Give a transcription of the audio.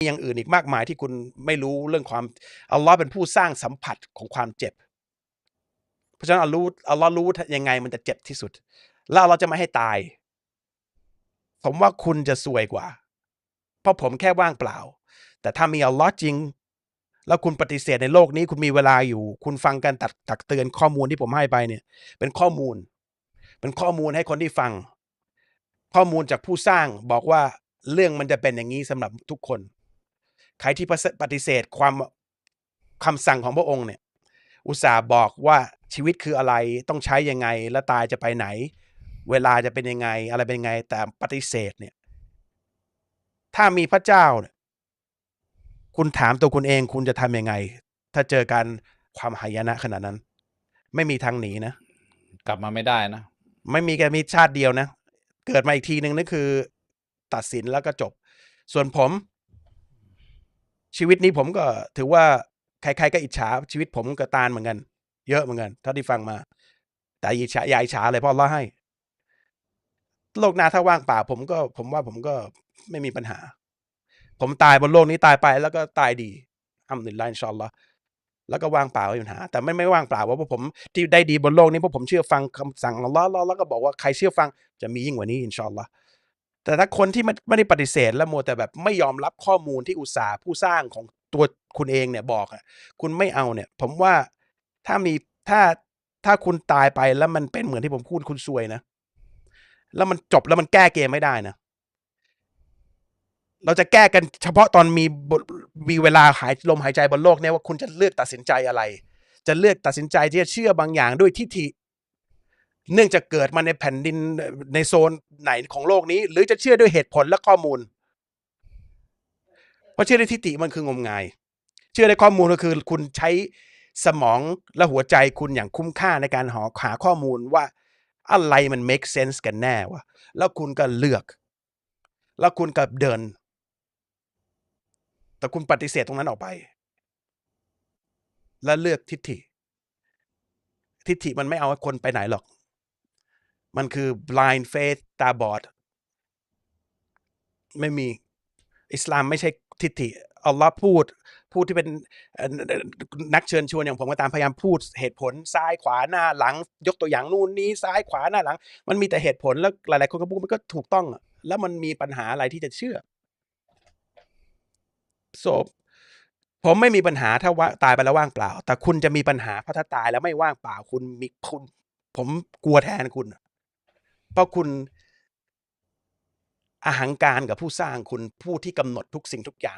มีอย่างอื่นอีกมากมายที่คุณไม่รู้เรื่องความอัลลอฮ์เป็นผู้สร้างสัมผัสของความเจ็บ เพราะฉะนั้นอัลลอฮ์อัลลอฮ์รู้ยังไงมันจะเจ็บที่สุด แล้วเราจะไม่ให้ตาย ผมว่าคุณจะซวยกว่า เพราะผมแค่ว่างเปล่า แต่ถ้ามีอัลลอฮ์จริง แล้วคุณปฏิเสธในโลกนี้ คุณมีเวลาอยู่ คุณฟังการตักตักเตือนข้อมูลที่ผมให้ไปเนี่ย เป็นข้อมูล เป็นข้อมูลให้คนที่ฟัง ข้อมูลจากผู้สร้างบอกว่าเรื่องมันจะเป็นอย่างนี้สำหรับทุกคน ใครที่ปฏิเสธความคำสั่งของพระองค์เนี่ย อุตส่าห์บอกว่าชีวิตคืออะไรต้องใช้ยังไง และตายจะไปไหน เวลาจะเป็นยังไง อะไรเป็นยังไง แต่ปฏิเสธเนี่ย ถ้ามีพระเจ้าเนี่ยคุณถามตัวคุณเองคุณจะทำยังไง ถ้าเจอการความหายนะขนาดนั้น ไม่มีทางหนีนะ กลับมาไม่ได้นะ ไม่มีแค่มีชาติเดียวนะ เกิดมาอีกทีหนึ่งนั่นคือ ตัดสินแล้วก็จบ ส่วนผม ชีวิตนี้ผมก็ถือว่าใครๆก็อิจฉาชีวิตผมก็ตานเหมือนกัน เยอะเหมือนกันเท่าที่ฟังมา แต่อิจฉาอย่าอิจฉาเลยเพราะเราให้ โลกหน้าถ้าว่างเปล่าผมก็ ผมว่าผมก็ไม่มีปัญหา ผมตายบนโลกนี้ตายไปแล้วก็ตายดีอัมดุลิลลาฮ์อินชาอัลลอฮ์แล้วก็ว่างเปล่าไม่มีปัญหา แต่ไม่ไม่ว่างเปล่าว่าพวกผมที่ได้ดีบนโลกนี้เพราะผมเชื่อฟังคำสั่งของอัลลอฮ์แล้วแล้วก็บอกว่าใครเชื่อฟังจะมียิ่งกว่านี้อินชาอัลลอฮ์ แต่ถ้าคนที่ไม่ไม่ได้ปฏิเสธและมัวแต่แบบไม่ยอมรับข้อมูลที่อุตสาห์ผู้สร้างของตัวคุณเองเนี่ยบอกอะคุณไม่เอาเนี่ย ผมว่าถ้ามีถ้าถ้าคุณตายไปแล้วมันเป็นเหมือนที่ผมพูดคุณซวยนะแล้วมันจบแล้วมันแก้เกมไม่ได้นะเราจะแก้กันเฉพาะตอนมีบทมีเวลาหายลมหายใจบนโลกเนี่ยว่าคุณจะเลือกตัดสินใจอะไร จะเลือกตัดสินใจที่จะเชื่อบางอย่างด้วยทิฏฐิ เนื่องจากเกิดมาในแผ่นดินในโซนไหนของโลกนี้ หรือจะเชื่อด้วยเหตุผลและข้อมูล เพราะเชื่อด้วยทิฏฐิมันคืองมงาย เชื่อในข้อมูลก็คือ คุณใช้สมองและหัวใจคุณอย่างคุ้มค่าในการหาหาข้อมูลว่าอะไรมัน make sense กันแน่วะแล้วคุณก็เลือก แล้วคุณก็เดิน แต่คุณปฏิเสธตรงนั้นออกไป และเลือกทิฏฐิ ทิฏฐิมันไม่เอาคนไปไหนหรอก มันคือ blind faith ตาบอด ไม่มี อิสลามไม่ใช่ทิฏฐิอัลลอฮ์พูด พูดที่เป็นนักเชิญชวนอย่างผมก็ตามพยายามพูดเหตุผลซ้ายขวาหน้าหลัง ยกตัวอย่างนู่นนี้ซ้ายขวาหน้าหลัง มันมีแต่เหตุผลแล้วหลายๆคนก็พูดมันก็ถูกต้องแล้วมันมีปัญหาอะไรที่จะเชื่อ so ผมไม่มีปัญหาถ้าว่าตายไปแล้วว่างเปล่า แต่คุณจะมีปัญหาเพราะถ้าตายแล้วไม่ว่างเปล่าคุณมีคุณ ผมกลัวแทนคุณ เพราะคุณอาหังการกับผู้สร้างคุณผู้ที่กำหนดทุกสิ่งทุกอย่าง